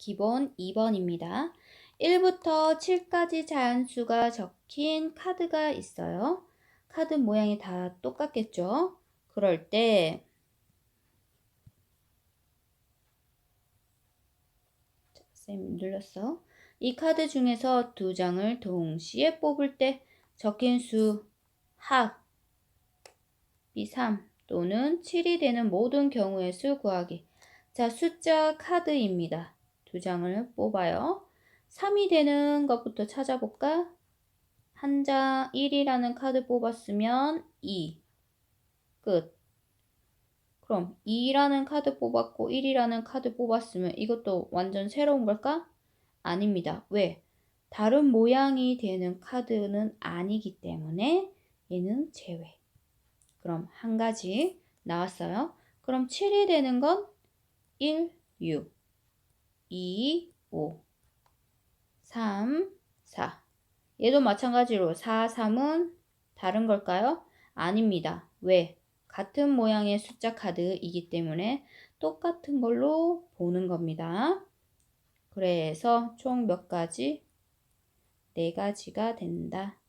기본 2번입니다. 1부터 7까지 자연수가 적힌 카드가 있어요. 카드 모양이 다 똑같겠죠? 그럴 때 자, 쌤 눌렀어. 이 카드 중에서 두 장을 동시에 뽑을 때 적힌 수 합, B3 또는 7이 되는 모든 경우의 수 구하기. 자, 숫자 카드입니다. 두 장을 뽑아요. 3이 되는 것부터 찾아볼까? 한 장 1이라는 카드 뽑았으면 2. 끝. 그럼 2라는 카드 뽑았고 1이라는 카드 뽑았으면 이것도 완전 새로운 걸까? 아닙니다. 왜? 다른 모양이 되는 카드는 아니기 때문에 얘는 제외. 그럼 한 가지 나왔어요. 그럼 7이 되는 건 1, 6, 2, 5, 3, 4. 얘도 마찬가지로 4, 3은 다른 걸까요? 아닙니다. 왜? 같은 모양의 숫자 카드이기 때문에 똑같은 걸로 보는 겁니다. 그래서 총 몇 가지? 네 가지가 된다.